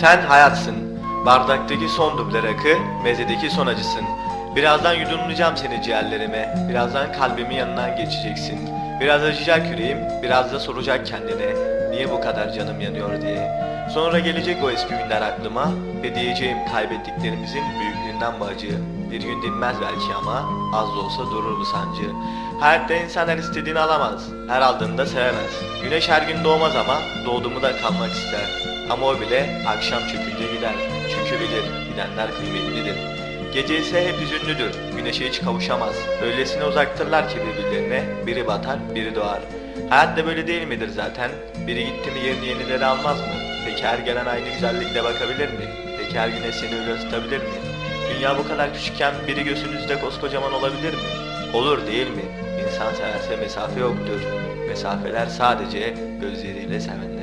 Sen hayatsın. Bardaktaki son duble rakı, mezedeki son acısın. Birazdan yudumlayacağım seni ciğerlerime. Birazdan kalbimin yanından geçeceksin. Biraz acıyacak yüreğim, biraz da soracak kendine. Niye bu kadar canım yanıyor diye. Sonra gelecek o eski günler aklıma ve diyeceğim kaybettiklerimizin büyüklüğünden mi acı? Bir gün dinmez belki ama az da olsa durur bu sancı. Hayatta insan her istediğini alamaz, her aldığını da sevemez. Güneş her gün doğmaz ama doğduğumu da kalmak ister. Ama o bile akşam çökünce gider. Çünkü bilir, gidenler kıymetlidir. Gece ise hep hüzünlüdür, güneşe hiç kavuşamaz. Öylesine uzaktırlar ki birbirlerine, biri batar, biri doğar. Hayat da böyle değil midir zaten? Biri gitti mi yerini yenileri almaz mı? Peki her gelen aynı güzellikle bakabilir mi? Peki her güne seni öyle ısıtabilir mi? Dünya bu kadar küçükken biri gözünüzde koskocaman olabilir mi? Olur değil mi? İnsan severse mesafe yoktur. Mesafeler sadece gözleriyle sevenler.